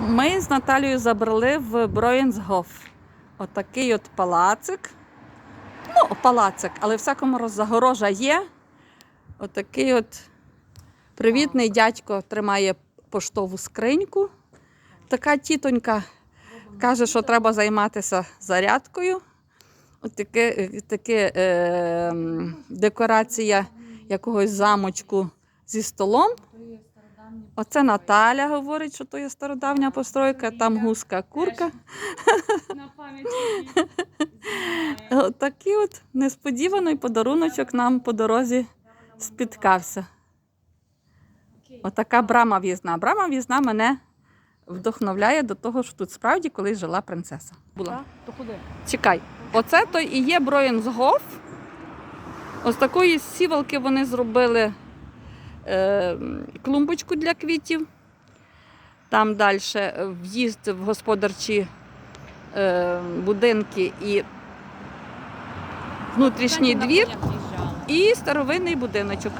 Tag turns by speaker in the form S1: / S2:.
S1: Ми з Наталією забрали в Броєнсгоф. Отакий от палацик. Ну, палацик, але всякому роз загорожа є. Отакий от привітний дядько тримає поштову скриньку. Така тітонька каже, що треба займатися зарядкою. От таке, таке е, декорація якогось замочку зі столом. Оце Наталя говорить, що то є стародавня постройка, там гуска курка.
S2: На
S1: Такий от несподіваний подаруночок нам по дорозі спіткався. Отака брама в'їзна. Брама в'їзна мене вдохновляє до того, що тут справді колись жила принцеса. Була.
S2: То куди?
S1: Чекай, оце то і є Броєнсгоф. Ось такої сівалки вони зробили клумбочку для квітів. Там далі в'їзд в господарчі е, будинки і внутрішній двір, і старовинний будиночок.